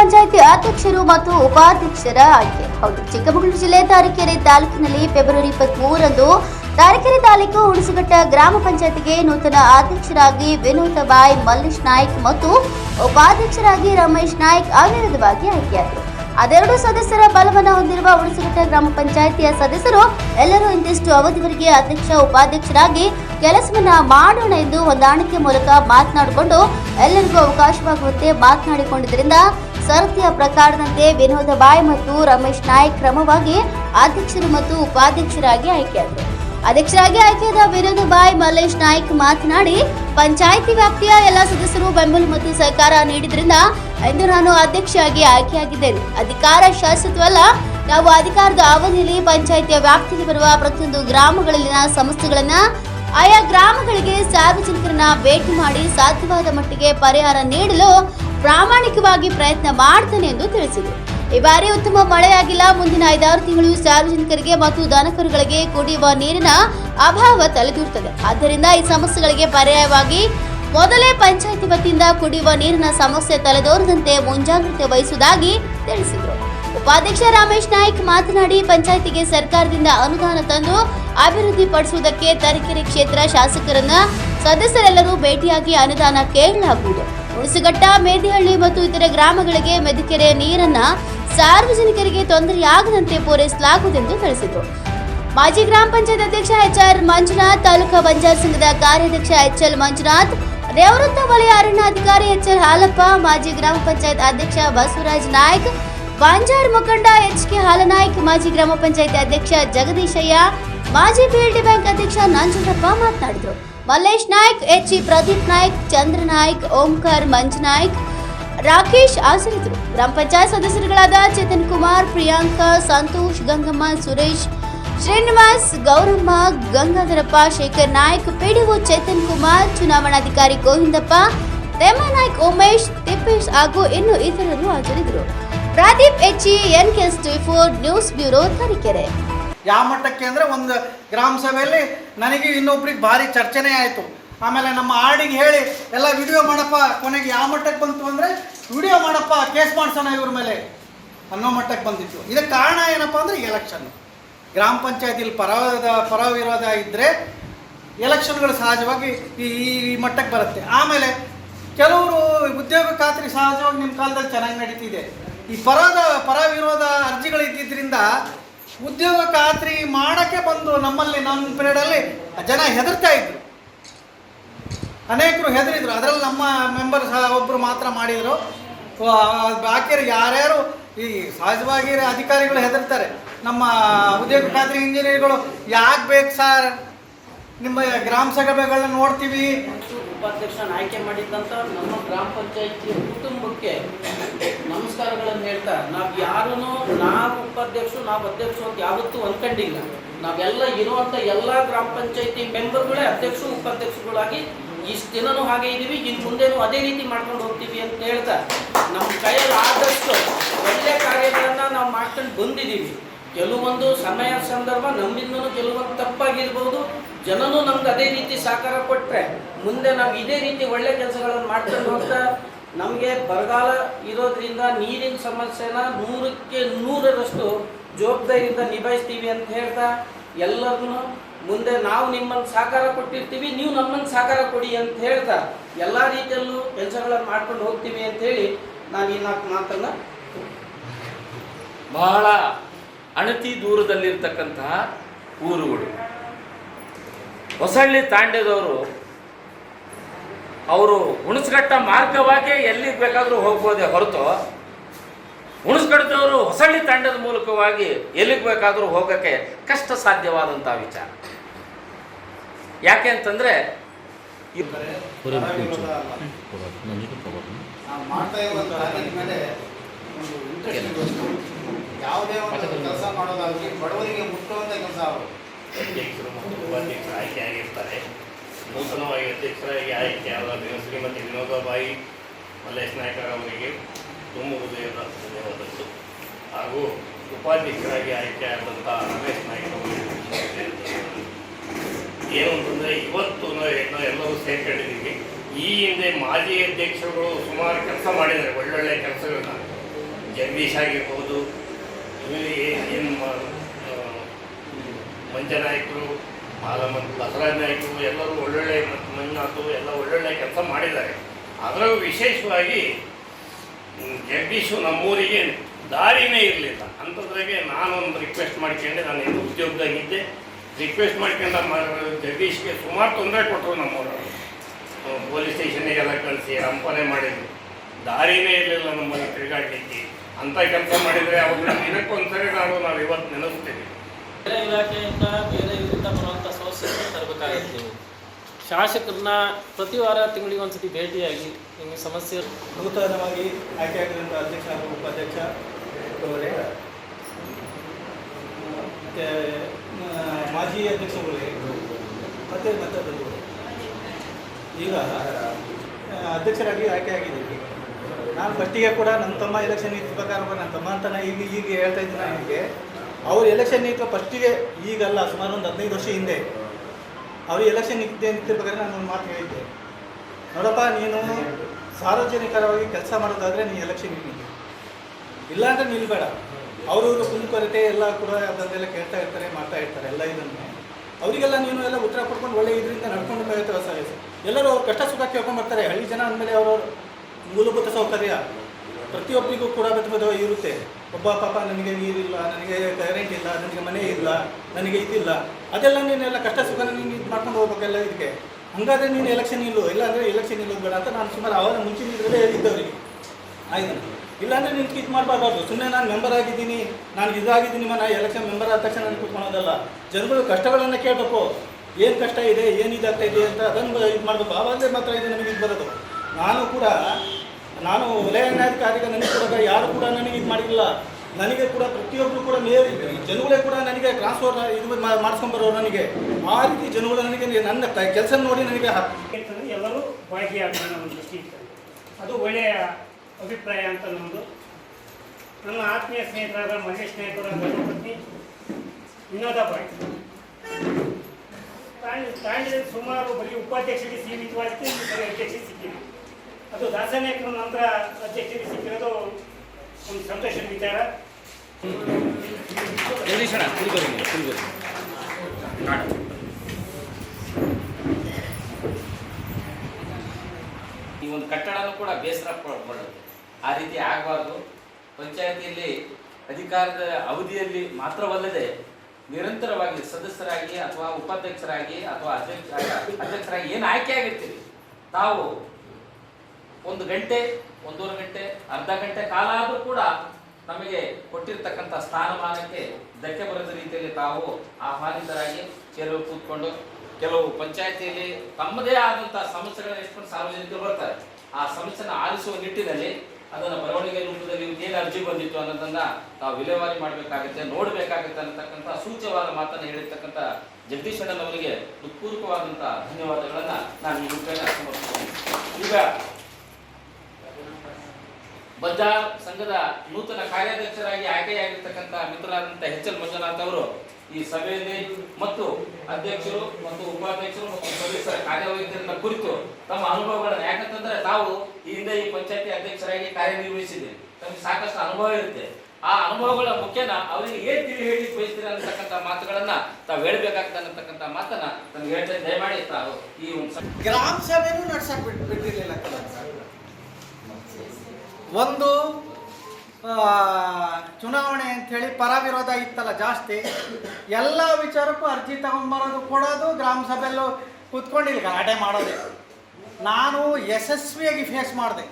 ಪಂಚಾಯಿತಿ ಅಧ್ಯಕ್ಷರು ಮತ್ತು ಉಪಾಧ್ಯಕ್ಷರ ಆಯ್ಕೆ. ಹೌದು, ಚಿಕ್ಕಮಗಳೂರು ಜಿಲ್ಲೆ ತಾರೀಕೆರೆ ತಾಲೂಕಿನಲ್ಲಿ ಫೆಬ್ರವರಿ ಇಪ್ಪತ್ಮೂರರಂದು ತಾರೀಕೆರೆ ತಾಲೂಕು ಹುಣಸಘಟ್ಟ ಗ್ರಾಮ ಪಂಚಾಯತಿಗೆ ನೂತನ ಅಧ್ಯಕ್ಷರಾಗಿ ವಿನೋದಬಾಯ್ ಮಲ್ಲೇಶ್ ನಾಯ್ಕ್ ಮತ್ತು ಉಪಾಧ್ಯಕ್ಷರಾಗಿ ರಮೇಶ್ ನಾಯ್ಕ್ ಅವಿರೋಧವಾಗಿ ಆಯ್ಕೆಯಾದರು. ಅದೆರಡು ಸದಸ್ಯರ ಬಲವನ್ನು ಹೊಂದಿರುವ ಹುಣಸಘಟ್ಟ ಗ್ರಾಮ ಪಂಚಾಯಿತಿಯ ಸದಸ್ಯರು ಎಲ್ಲರೂ ಇಂತಿಷ್ಟು ಅವಧಿವರೆಗೆ ಅಧ್ಯಕ್ಷ, ಉಪಾಧ್ಯಕ್ಷರಾಗಿ ಕೆಲಸವನ್ನ ಮಾಡೋಣ ಎಂದು ಹೊಂದಾಣಿಕೆ ಮೂಲಕ ಮಾತನಾಡಿಕೊಂಡು ಎಲ್ಲರಿಗೂ ಅವಕಾಶವಾಗುವಂತೆ ಮಾತನಾಡಿಕೊಂಡಿದ್ದರಿಂದ ಸರತಿಯ ಪ್ರಕಾರದಂತೆ ವಿನೋದ ಬಾಯ್ ಮತ್ತು ರಮೇಶ್ ನಾಯಕ್ ಕ್ರಮವಾಗಿ ಅಧ್ಯಕ್ಷರು ಮತ್ತು ಉಪಾಧ್ಯಕ್ಷರಾಗಿ ಆಯ್ಕೆಯಾದರು ಅಧ್ಯಕ್ಷರಾಗಿ ಆಯ್ಕೆಯಾದ ವಿನೋದ ಬಾಯ್, ಮಲ್ಲೇಶ್ ನಾಯ್ಕ್ ಮಾತನಾಡಿ, ಪಂಚಾಯಿತಿ ವ್ಯಾಪ್ತಿಯ ಎಲ್ಲ ಸದಸ್ಯರು ಬೆಂಬಲ ಮತ್ತು ಸಹಕಾರ ನೀಡಿದ್ರಿಂದ ಇಂದು ನಾನು ಅಧ್ಯಕ್ಷರಾಗಿ ಆಯ್ಕೆಯಾಗಿದ್ದೇನೆ. ಅಧಿಕಾರ ಶಾಶ್ವತವಲ್ಲ, ನಾವು ಅಧಿಕಾರದ ಅವಧಿಯಲ್ಲಿ ಪಂಚಾಯಿತಿಯ ವ್ಯಾಪ್ತಿಗೆ ಬರುವ ಪ್ರತಿಯೊಂದು ಗ್ರಾಮಗಳಲ್ಲಿನ ಸಮಸ್ಯೆಗಳನ್ನ ಆಯಾ ಗ್ರಾಮಗಳಿಗೆ ಸಾರ್ವಜನಿಕರನ್ನ ಭೇಟಿ ಮಾಡಿ ಸಾಧ್ಯವಾದ ಮಟ್ಟಿಗೆ ಪರಿಹಾರ ನೀಡಲು ಪ್ರಾಮಾಣಿಕವಾಗಿ ಪ್ರಯತ್ನ ಮಾಡ್ತಾನೆ ಎಂದು ತಿಳಿಸಿದರು ಈ ಬಾರಿ ಉತ್ತಮ ಮಳೆಯಾಗಿಲ್ಲ. ಮುಂದಿನ ಐದಾರು ತಿಂಗಳು ಸಾರ್ವಜನಿಕರಿಗೆ ಮತ್ತು ದನಕರುಗಳಿಗೆ ಕುಡಿಯುವ ನೀರಿನ ಅಭಾವ ತಲೆದೂರುತ್ತದೆ. ಆದ್ದರಿಂದ ಈ ಸಮಸ್ಯೆಗಳಿಗೆ ಪರ್ಯಾಯವಾಗಿ ಮೊದಲೇ ಪಂಚಾಯಿತಿ ವತಿಯಿಂದ ಕುಡಿಯುವ ನೀರಿನ ಸಮಸ್ಯೆ ತಲೆದೋರದಂತೆ ಮುಂಜಾಗ್ರತೆ ವಹಿಸುವುದಾಗಿ ತಿಳಿಸಿದರು. ಉಪಾಧ್ಯಕ್ಷ ರಮೇಶ್ ನಾಯ್ಕ್ ಮಾತನಾಡಿ, ಪಂಚಾಯಿತಿಗೆ ಸರ್ಕಾರದಿಂದ ಅನುದಾನ ತಂದು ಅಭಿವೃದ್ಧಿ ಪಡಿಸುವುದಕ್ಕೆ ತರೀಕೆರೆ ಕ್ಷೇತ್ರ ಶಾಸಕರನ್ನ ಸದಸ್ಯರೆಲ್ಲರೂ ಭೇಟಿಯಾಗಿ ಅನುದಾನ ಕೇಳಲಾಗುವುದು. ಹುಣಸಘಟ್ಟ, ಮೇದಿಹಳ್ಳಿ ಮತ್ತು ಇತರೆ ಗ್ರಾಮಗಳಿಗೆ ಮೆದಿಕೆರೆ ನೀರನ್ನ ಸಾರ್ವಜನಿಕರಿಗೆ ತೊಂದರೆಯಾಗದಂತೆ ಪೂರೈಸಲಾಗುವುದೆಂದು ತಿಳಿಸಿತು. ಮಾಜಿ ಗ್ರಾಮ ಪಂಚಾಯತ್ ಅಧ್ಯಕ್ಷ ಎಚ್ ಆರ್ ಮಂಜುನಾಥ್, ತಾಲೂಕಾ ಬಂಜಾರ್ ಸಂಘದ ಕಾರ್ಯಾಧ್ಯಕ್ಷ ಎಚ್ ಎಲ್ ಮಂಜುನಾಥ್ ನಿವೃತ್ತ ವಲಯ ಅರಣ್ಯಾಧಿಕಾರಿ ಎಚ್ ಎಲ್ ಹಾಲಪ್ಪ, ಮಾಜಿ ಗ್ರಾಮ ಪಂಚಾಯತ್ ಅಧ್ಯಕ್ಷ ಬಸವರಾಜ್ ನಾಯ್ಕ್, ಬಂಜಾರ್ ಮುಖಂಡ ಎಚ್ ಕೆ ಹಾಲನಾಯ್ಕ್, ಮಾಜಿ ಗ್ರಾಮ ಪಂಚಾಯತ್ ಅಧ್ಯಕ್ಷ ಜಗದೀಶಯ್ಯ, ಮಾಜಿ ಪಿಎಲ್ಡಿ ಬ್ಯಾಂಕ್ ಅಧ್ಯಕ್ಷ ನಂಜುಂಡಪ್ಪ ಮಾತನಾಡಿದರು. ಮಲ್ಲೇಶ್ ನಾಯ್ಕ್, ಎಚ್ ಇ ಪ್ರದೀಪ್ ನಾಯ್ಕ್, ಚಂದ್ರ ನಾಯ್ಕ್, ಓಂಕಾರ್ ಮಂಜುನಾಯ್ಕ್ ರಾಕೇಶ್ ಆಸರಿದ್ರು ಗ್ರಾಮ ಪಂಚಾಯತ್ ಸದಸ್ಯರುಗಳಾದ ಚೇತನ್ ಕುಮಾರ್, ಪ್ರಿಯಾಂಕಾ, ಸಂತೋಷ್, ಗಂಗಮ್ಮ, ಸುರೇಶ್, ಶ್ರೀನಿವಾಸ್, ಗೌರಮ್ಮ, ಗಂಗಾಧರಪ್ಪ, ಶೇಖರ್ ನಾಯ್ಕ್, ಪಿಡಿಒ ಚೇತನ್ ಕುಮಾರ್, ಚುನಾವಣಾಧಿಕಾರಿ ಗೋವಿಂದಪ್ಪ ನಾಯ್ಕ್, ಉಮೇಶ್, ತಿಪ್ಪೇಶ್ ಹಾಗೂ ಇನ್ನು ಇತರರು ಹಾಜರಿದ್ದರು. Pradeep, H N K four news bureau Tarikere. ಯಾವ ಮಟ್ಟಕ್ಕೆ ಅಂದರೆ ಒಂದು ಗ್ರಾಮ ಸಭೆಯಲ್ಲಿ ನನಗೆ ಇನ್ನೊಬ್ರಿಗೆ ಭಾರಿ ಚರ್ಚೆನೇ ಆಯಿತು. ಆಮೇಲೆ ನಮ್ಮ ಆಡಿಗೆ ಹೇಳಿ, ಎಲ್ಲ ವಿಡಿಯೋ ಮಾಡಪ್ಪ, ಕೊನೆಗೆ ಯಾವ ಮಟ್ಟಕ್ಕೆ ಬಂತು ಅಂದರೆ ವಿಡಿಯೋ ಮಾಡಪ್ಪ ಕೇಸ್ ಮಾಡಿಸೋಣ ಇವ್ರ ಮೇಲೆ. ಅನ್ನೋ ಮಟ್ಟಕ್ಕೆ ಬಂದಿತ್ತು. ಇದಕ್ಕೆ ಕಾರಣ ಏನಪ್ಪ ಅಂದರೆ ಎಲೆಕ್ಷನ್ ಗ್ರಾಮ ಪಂಚಾಯತಿಲಿ ಪರವಾದ ಪರ ವಿರೋಧ ಇದ್ದರೆ ಎಲೆಕ್ಷನ್ಗಳು ಸಹಜವಾಗಿ ಈ ಈ ಮಟ್ಟಕ್ಕೆ ಬರುತ್ತೆ. ಆಮೇಲೆ ಕೆಲವರು ಉದ್ಯೋಗ ಖಾತ್ರಿ ಸಹಜವಾಗಿ ನಿಮ್ಮ ಕಾಲದಲ್ಲಿ ಚೆನ್ನಾಗಿ ನಡೀತಿದೆ. ಈ ಪರದ ಪರ ವಿರೋಧ ಅರ್ಜಿಗಳು ಇದ್ದಿದ್ದರಿಂದ ಉದ್ಯೋಗ ಖಾತ್ರಿ ಮಾಡೋಕ್ಕೆ ಬಂದು ನಮ್ಮಲ್ಲಿ ನಮ್ಮ ಪೀರಿಯಡಲ್ಲಿ ಜನ ಹೆದರ್ತಾ ಇದ್ರು. ಅನೇಕರು ಹೆದರಿದ್ರು. ಅದರಲ್ಲಿ ನಮ್ಮ ಮೆಂಬರ್ ಒಬ್ಬರು ಮಾತ್ರ ಮಾಡಿದರು. ಬಾಕಿಯರು ಯಾರ್ಯಾರು ಈ ಸಹಜವಾಗಿ ಅಧಿಕಾರಿಗಳು ಹೆದರ್ತಾರೆ. ನಮ್ಮ ಉದ್ಯೋಗ ಖಾತ್ರಿ ಇಂಜಿನಿಯರ್ಗಳು ಯಾಕೆ ಬೇಕು ಸರ್ ನಿಮ್ಮ ಗ್ರಾಮ ಸಭೆಗಳನ್ನ ನೋಡ್ತೀವಿ. ಉಪಾಧ್ಯಕ್ಷನ ಆಯ್ಕೆ ಮಾಡಿದ್ದಂಥ ನಮ್ಮ ಗ್ರಾಮ ಪಂಚಾಯಿತಿ ಕುಟುಂಬಕ್ಕೆ ನಮಸ್ಕಾರಗಳನ್ನು ಹೇಳ್ತಾ, ನಾವು ಯಾರೂ ನಾವು ಉಪಾಧ್ಯಕ್ಷರು, ನಾವು ಅಧ್ಯಕ್ಷರು ಅಂತ ಯಾವತ್ತೂ ಅನ್ಕೊಂಡಿಲ್ಲ. ನಾವೆಲ್ಲ ಇರುವಂಥ ಎಲ್ಲ ಗ್ರಾಮ ಪಂಚಾಯತಿ ಮೆಂಬರ್ಗಳೇ ಅಧ್ಯಕ್ಷರು, ಉಪಾಧ್ಯಕ್ಷರುಗಳಾಗಿ ಇಷ್ಟು ದಿನನೂ ಹಾಗೆ ಇದ್ದೀವಿ ಇನ್ನು ಮುಂದೆನೂ ಅದೇ ರೀತಿ ಮಾಡ್ಕೊಂಡು ಹೋಗ್ತೀವಿ ಅಂತ ಹೇಳ್ತಾ ನಮ್ಮ ಕೈಯಲ್ಲಿ ಆದಷ್ಟು ಒಳ್ಳೆ ಕಾರ್ಯಗಳನ್ನು ನಾವು ಮಾಡ್ಕೊಂಡು ಬಂದಿದ್ದೀವಿ ಕೆಲವೊಂದು ಸಮಯ ಸಂದರ್ಭ ನಮ್ಮಿಂದನೂ ಕೆಲವೊಂದು ತಪ್ಪಾಗಿರ್ಬೋದು. ಜನನೂ ನಮ್ಗೆ ಅದೇ ರೀತಿ ಸಹಕಾರ ಕೊಟ್ಟರೆ ಮುಂದೆ ನಾವು ಇದೇ ರೀತಿ ಒಳ್ಳೆ ಕೆಲಸಗಳನ್ನು ಮಾಡ್ಕೊಂಡು ಹೋಗ್ತಾ ನಮಗೆ ಬರಗಾಲ ಇರೋದ್ರಿಂದ ನೀರಿನ ಸಮಸ್ಯೆನ ನೂರಕ್ಕೆ ನೂರರಷ್ಟು ಜವಾಬ್ದಾರಿಯಿಂದ ನಿಭಾಯಿಸ್ತೀವಿ ಅಂತ ಹೇಳ್ತಾ ಎಲ್ಲರೂ ಮುಂದೆ ನಾವು ನಿಮ್ಮನ್ನು ಸಹಕಾರ ಕೊಟ್ಟಿರ್ತೀವಿ, ನೀವು ನಮ್ಮನ್ನು ಸಹಕಾರ ಕೊಡಿ ಅಂತ ಹೇಳ್ತಾ ಎಲ್ಲ ರೀತಿಯಲ್ಲೂ ಕೆಲಸಗಳನ್ನು ಮಾಡ್ಕೊಂಡು ಹೋಗ್ತೀವಿ ಅಂತ ಹೇಳಿ ನಾನು ಈ ನಾಲ್ಕು ಮಾತನ್ನು ಬಹಳ ಅಣತಿ ದೂರದಲ್ಲಿರ್ತಕ್ಕಂತಹ ಊರುಗಳು. ಹೊಸಳ್ಳಿ ತಾಂಡ್ಯದವರು ಅವರು ಹುಣಸಘಟ್ಟ ಮಾರ್ಗವಾಗಿ ಎಲ್ಲಿಗೆ ಬೇಕಾದರೂ ಹೋಗ್ಬೋದೇ ಹೊರತು ಹುಣಸಘಟ್ಟದವರು ಹೊಸಳ್ಳಿ ತಾಂಡದ ಮೂಲಕವಾಗಿ ಎಲ್ಲಿಗೆ ಬೇಕಾದರೂ ಹೋಗೋಕ್ಕೆ ಕಷ್ಟ ಸಾಧ್ಯವಾದಂಥ ವಿಚಾರ. ಯಾಕೆ ಅಂತಂದರೆ ಮಾಡ್ತಾ ಯಾವುದೇ ಒಂದು ಕೆಲಸ ಮಾಡೋದಾಗಲಿ ಬಡವರಿಗೆ ಮುಟ್ಟುವಂಥ ಕೆಲಸ ಅವರು. ಅಧ್ಯಕ್ಷರು ಮತ್ತು ಉಪಾಧ್ಯಕ್ಷರು ಆಯ್ಕೆ ಆಗಿರ್ತಾರೆ. ನೂತನವಾಗಿ ಅಧ್ಯಕ್ಷರಾಗಿ ಆಯ್ಕೆ ಆಯ್ಕೆಯಾದ ಶ್ರೀಮತಿ ವಿನೋದಾಬಾಯಿ ಮಲ್ಲೇಶ್ ನಾಯ್ಕರ್ ಅವರಿಗೆ ತುಂಬ ಹೃದಯದ ಧನ್ಯವಾದಗಳು. ಹಾಗೂ ಉಪಾಧ್ಯಕ್ಷರಾಗಿ ಆಯ್ಕೆ ಆಯ್ಕೆಯಾದಂಥ ರಮೇಶ್ ನಾಯ್ಕ ಅವರಿಗೆ. ಏನು ಅಂತಂದರೆ ಇವತ್ತು ನಾವು ಎಲ್ಲ- ಎಲ್ಲರೂ ಸೇರ್ಕೊಂಡಿದ್ದೀವಿ ಈ ಹಿಂದೆ ಮಾಜಿ ಅಧ್ಯಕ್ಷರುಗಳು ಸುಮಾರು ಕೆಲಸ ಮಾಡಿದ್ದಾರೆ, ಒಳ್ಳೊಳ್ಳೆ ಕೆಲಸಗಳನ್ನ. ಜಗದೀಶ್ ಆಗಿರ್ಬೋದು ಏನು ಮಂಜನಾಯಕರು ಮಾಲಮ್ಮ ಬಸವರಾಜ ನಾಯಕರು ಎಲ್ಲರೂ ಒಳ್ಳೊಳ್ಳೆ ಮತ್ತು ಎಲ್ಲ ಒಳ್ಳೊಳ್ಳೆ ಕೆಲಸ ಮಾಡಿದ್ದಾರೆ. ಅದರಲ್ಲೂ ವಿಶೇಷವಾಗಿ ಜಗದೀಶು ನಮ್ಮೂರಿಗೆ ದಾರಿನೇ ಇರಲಿಲ್ಲ. ಅಂಥದ್ರಾಗೆ ಒಂದು ರಿಕ್ವೆಸ್ಟ್ ಮಾಡ್ಕೊಂಡೆ. ನಾನು ಇದು ಉದ್ಯೋಗದಾಗಿದ್ದೆ ರಿಕ್ವೆಸ್ಟ್ ಮಾಡ್ಕೊಂಡು ಜಗದೀಶ್ಗೆ ಸುಮಾರು ತೊಂದರೆ ಕೊಟ್ಟರು ನಮ್ಮೂರವರು. ಪೊಲೀಸ್ ಸ್ಟೇಷನಿಗೆಲ್ಲ ಕಳಿಸಿ, ರಂಪನೆ ಮಾಡಿದ್ರು. ದಾರಿನೇ ಇರಲಿಲ್ಲ ನಮ್ಮಲ್ಲಿ ತಿರುಗಾಡಲಿಕ್ಕೆ. ಅಂಥ ಕೆಲಸ ಮಾಡಿದರೆ ಅವ್ರನ್ನ ದಿನಕ್ಕೊಂದ್ಸರಿ ನಾವು ನಾವು ಇವತ್ತು ನೆನೆಸ್ತೀನಿ ಬೇರೆ ಇಲಾಖೆಯಿಂದ ಬೇರೆ ಇದರಿಂದ ಬರುವಂಥ ಸಮಸ್ಯೆಗಳನ್ನು ತರಬೇಕಾಗುತ್ತೆ. ನೀವು ಶಾಸಕರನ್ನ ಪ್ರತಿ ವಾರ ತಿಂಗಳಿಗೆ ಒಂದ್ಸತಿ ಭೇಟಿಯಾಗಿ ನಿಮಗೆ ಸಮಸ್ಯೆ ನೂತನವಾಗಿ ಆಯ್ಕೆಯಾಗಿರುವಂಥ ಅಧ್ಯಕ್ಷ ಹಾಗೂ ಉಪಾಧ್ಯಕ್ಷ ಅವರೇ ಮತ್ತು ಮಾಜಿ ಅಧ್ಯಕ್ಷಗಳೇ ಮತ್ತೆ ಮತ್ತೆ ಈಗ ಅಧ್ಯಕ್ಷರಾಗಿ ಆಯ್ಕೆಯಾಗಿದ್ದೀವಿ ನಾನು ಫಸ್ಟಿಗೆ ಕೂಡ ನನ್ನ ತಮ್ಮ ಎಲೆಕ್ಷನ್ ನಿಂತ ಪ್ರಕಾರ ನನ್ನ ತಮ್ಮ ಅಂತ ಈಗ ಈಗ ಹೇಳ್ತಾ ಇದ್ದೀನಿ ನನಗೆ ಅವ್ರು ಎಲೆಕ್ಷನ್ ನಿಂತು ಫಸ್ಟಿಗೆ ಈಗಲ್ಲ, ಸುಮಾರು ಒಂದು ಹದಿನೈದು ವರ್ಷ ಹಿಂದೆ. ಅವ್ರು ಎಲೆಕ್ಷನ್ ನಿಂತಿದ್ದೆ ನಿಂತಿರ್ಬೇಕಾದ್ರೆ ನಾನು ಒಂದು ಮಾತು ಹೇಳಿದ್ದೆ. ನೋಡಪ್ಪ, ನೀನು ಸಾರ್ವಜನಿಕರವಾಗಿ ಕೆಲಸ ಮಾಡೋದಾದರೆ ನೀನು ಎಲೆಕ್ಷನ್ ನಿಂತಿದ್ದೆ ಇಲ್ಲಾಂದ್ರೆ ನಿಲ್ಬೇಡ. ಅವ್ರವ್ರ ಕುಂದುಕೊರತೆ, ಎಲ್ಲ ಕೂಡ ಅದನ್ನೆಲ್ಲ ಕೇಳ್ತಾ ಇರ್ತಾರೆ, ಮಾಡ್ತಾ ಇರ್ತಾರೆ, ಎಲ್ಲ ಇದನ್ನು. ಅವರಿಗೆಲ್ಲ ನೀನು ಎಲ್ಲ ಉತ್ತರ ಕೊಡ್ಕೊಂಡು ಒಳ್ಳೆ ಇದರಿಂದ ನಡ್ಕೊಂಡು ಹೋಗುತ್ತೆ ಸರ್ ಎಲ್ಲರೂ ಅವ್ರ ಕಷ್ಟ ಸುಖ ಕೇಳ್ಕೊಂಬರ್ತಾರೆ ಹಳ್ಳಿ ಜನ ಅಂದಮೇಲೆ ಅವರವ್ರ ಮೂಲಭೂತ ಸೌಕರ್ಯ. ಪ್ರತಿಯೊಬ್ಬರಿಗೂ ಕೂಡ ಬೆದ ಇರುತ್ತೆ. ಒಬ್ಬ ಪಾಪ ನನಗೆ ನೀರಿಲ್ಲ, ನನಗೆ ಕರೆಂಟ್ ಇಲ್ಲ, ನನಗೆ ಮನೆ ಇಲ್ಲ, ನನಗೆ ಇದಿಲ್ಲ. ಅದೆಲ್ಲ ನೀನೆಲ್ಲ ಕಷ್ಟ ಸುಖ ನೀನು ಇದು ಮಾಡ್ಕೊಂಡು ಹೋಗ್ಬೇಕೆಲ್ಲ ಇದಕ್ಕೆ. ಹಂಗಾದ್ರೆ ನೀನು ಎಲೆಕ್ಷನ್ ಇಲ್ಲೋ ಇಲ್ಲ ಅಂದರೆ ಎಲೆಕ್ಷನ್ ಇಲ್ಲೋದು ಬೇಡ ಅಂತ ನಾನು ಸುಮಾರು ಆವಾಗ ಮುಂಚಿನ ಇದರಲ್ಲೇ ಹೇಳಿದ್ದವರಿಗೆ ಆಯ್ತು? ಇಲ್ಲಾಂದ್ರೆ ನೀನು ಇದು ಮಾಡಬಾರ್ದು. ಸುಮ್ಮನೆ ನಾನು ಮೆಂಬರ್ ಆಗಿದ್ದೀನಿ, ನಾನು ಇದಾಗಿದ್ದೀನಿ, ಮನ ಎಲೆಕ್ಷನ್ ಮೆಂಬರ್ ಆದ ತಕ್ಷಣ ನಾನು ಕೂತ್ಕೊಳ್ಳೋದಲ್ಲ. ಜನಗಳು ಕಷ್ಟಗಳನ್ನು ಕೇಳಬೇಕು. ಏನು ಕಷ್ಟ ಇದೆ, ಏನು ಇದಾಗ್ತಾ ಇದೆ ಅಂತ ಅದನ್ನು ಇದು ಮಾಡಬೇಕು. ಆವಾಗಲೇ ಮಾತ್ರ ಇದು ನಮಗೆ ಇದು ಬರೋದು. ನಾನು ಕೂಡ, ನಾನು ವಲಯಾಧಿಕಾರಿಗೆ ನನಗೆ ಕೂಡ ಯಾರು ಕೂಡ ನನಗೆ ಇದು ಮಾಡಿಲ್ಲ. ನನಗೆ ಕೂಡ ಪ್ರತಿಯೊಬ್ಬರು ಕೂಡ ಮೇಲ್, ಜನಗಳೇ ಕೂಡ ನನಗೆ ಟ್ರಾನ್ಸ್ಫರ್ ಇದು ಮಾಡಿಸ್ಕೊಂಬರೋರು ನನಗೆ. ಆ ರೀತಿ ಜನಗಳು ನನಗೆ ನನ್ನ ಕೆಲಸ ನೋಡಿ ನನಗೆ ಎಲ್ಲರೂ ಭಾಗಿಯಾಗೋಣ ಅನ್ನೋ ಒಂದು ಅದು ಒಳ್ಳೆಯ ಅಭಿಪ್ರಾಯ ಅಂತ ನಮ್ಮದು ನನ್ನ ಆತ್ಮೀಯ ಸ್ನೇಹಿತರಾದ ಮಹೇಶ್ ನಾಯಕರ ಪತ್ನಿ ವಿನೋದ ಬಾಯ್ ತಾಂಡ್ ತಾಂಡದಲ್ಲಿ ಸುಮಾರು ಬರೀ ಉಪಾಧ್ಯಕ್ಷರಿಗೆ ಸೀಮಿತವಾಗಿತ್ತು ಬರೀ ಅಧ್ಯಕ್ಷರಿಗೆ ಸಿಕ್ಕಿದೆ. ಅದು ದಾಸನಾಯಕರ ನಂತರ ಅಧ್ಯಕ್ಷರಿಗೆ ಸಿಕ್ಕಿರೋದು ಒಂದು ಸಂತೋಷದ ವಿಚಾರ. ಈ ಒಂದು ಕಟ್ಟಡನೂ ಕೂಡ ಬೇಸರ ಪಡುತ್ತೆ ಆ ರೀತಿ ಆಗಬಾರ್ದು. ಪಂಚಾಯತಿಯಲ್ಲಿ ಅಧಿಕಾರದ ಅವಧಿಯಲ್ಲಿ ಮಾತ್ರವಲ್ಲದೆ ನಿರಂತರವಾಗಿ ಸದಸ್ಯರಾಗಿ ಅಥವಾ ಉಪಾಧ್ಯಕ್ಷರಾಗಿ ಅಥವಾ ಅಧ್ಯಕ್ಷರಾಗಿ ಅಧ್ಯಕ್ಷರಾಗಿ ಏನು ಆಯ್ಕೆ ಆಗಿರ್ತೀರಿ? ತಾವು ಒಂದು ಗಂಟೆ, ಒಂದೂವರೆ ಗಂಟೆ, ಅರ್ಧ ಗಂಟೆ ಕಾಲ ಆದರೂ ಕೂಡ ನಮಗೆ ಕೊಟ್ಟಿರ್ತಕ್ಕಂಥ ಸ್ಥಾನಮಾನಕ್ಕೆ ಧಕ್ಕೆ ಬರದ ರೀತಿಯಲ್ಲಿ ತಾವು ಆಹ್ವಾನಿತರಾಗಿ ಚೇರಲು ಕೂತ್ಕೊಂಡು ಕೆಲವು ಪಂಚಾಯತಿಯಲ್ಲಿ ತಮ್ಮದೇ ಆದಂಥ ಸಮಸ್ಯೆಗಳನ್ನ ಎಷ್ಟೊಂದು ಸಾರ್ವಜನಿಕರು ಬರ್ತಾರೆ. ಆ ಸಮಸ್ಯೆನ ಆಲಿಸುವ ನಿಟ್ಟಿನಲ್ಲಿ ಅದನ್ನು ಬರವಣಿಗೆ ರೂಪದಲ್ಲಿ ಏನು ಅರ್ಜಿ ಬಂದಿತ್ತು ಅನ್ನೋದನ್ನ ತಾವು ವಿಲೇವಾರಿ ಮಾಡಬೇಕಾಗುತ್ತೆ, ನೋಡಬೇಕಾಗುತ್ತೆ ಅನ್ನತಕ್ಕಂಥ ಸೂಚ್ಯವಾದ ಮಾತನ್ನು ಹೇಳಿರ್ತಕ್ಕಂಥ ಜಗದೀಶ್ ಅವರಿಗೆ ಹೃತ್ಪೂರ್ವಕವಾದಂಥ ಧನ್ಯವಾದಗಳನ್ನು ನಾನು ಈ ರೂಪದಲ್ಲಿ ಈಗ ಬಜಾರ್ ಸಂಘದ ನೂತನ ಕಾರ್ಯಾಧ್ಯಕ್ಷರಾಗಿ ಆಯ್ಕೆಯಾಗಿರ್ತಕ್ಕಂಥ ಮಿತ್ರರಾದಂಥ ಎಚ್ ಎಲ್ ಮಂಜುನಾಥ್ ಅವರು ಈ ಸಭೆಯಲ್ಲಿ ಮತ್ತು ಅಧ್ಯಕ್ಷರು ಮತ್ತು ಉಪಾಧ್ಯಕ್ಷರು ಮತ್ತು ಸದಸ್ಯರ ಕಾರ್ಯವೈಖರಿಯನ್ನು ಕುರಿತು ತಮ್ಮ ಅನುಭವಗಳನ್ನು ಯಾಕಂತಂದ್ರೆ ತಾವು ಈ ಹಿಂದೆ ಈ ಪಂಚಾಯತಿ ಅಧ್ಯಕ್ಷರಾಗಿ ಕಾರ್ಯನಿರ್ವಹಿಸಿದೆ ತಮಗೆ ಸಾಕಷ್ಟು ಅನುಭವ ಇರುತ್ತೆ. ಆ ಅನುಭವಗಳ ಮುಖ್ಯನ ಅವರಿಗೆ ಏನ್ ತಿಳಿ ಹೇಳಿ ಬಯಸ್ತೀರ ಅಂತಕ್ಕಂಥ ಮಾತುಗಳನ್ನ ತಾವು ಹೇಳ್ಬೇಕಾಗ್ತದೆ ಅನ್ನತಕ್ಕಂಥ ಮಾತನ್ನ ನಮ್ಗೆ ಹೇಳ್ತಾ ದಯಮಾಡಿ ತಾವು ಈ ಒಂದು ಗ್ರಾಮ ಸಭೆನೂ ನಡ್ಸಕ್ ಬಿಟ್ ಬಿಟ್ಟಿರ್ಲಿಲ್ಲ ಒಂದು ಚುನಾವಣೆ ಅಂಥೇಳಿ ಪರ ವಿರೋಧ ಇತ್ತಲ್ಲ ಜಾಸ್ತಿ. ಎಲ್ಲ ವಿಚಾರಕ್ಕೂ ಅರ್ಜಿ ತಗೊಂಬರೋದು ಕೊಡೋದು, ಗ್ರಾಮ ಸಭೆಯಲ್ಲೂ ಕೂತ್ಕೊಂಡು ಇಲ್ಲಿ ಗಲಾಟೆ ಮಾಡೋದು. ನಾನು ಯಶಸ್ವಿಯಾಗಿ ಫೇಸ್ ಮಾಡಿದೆ.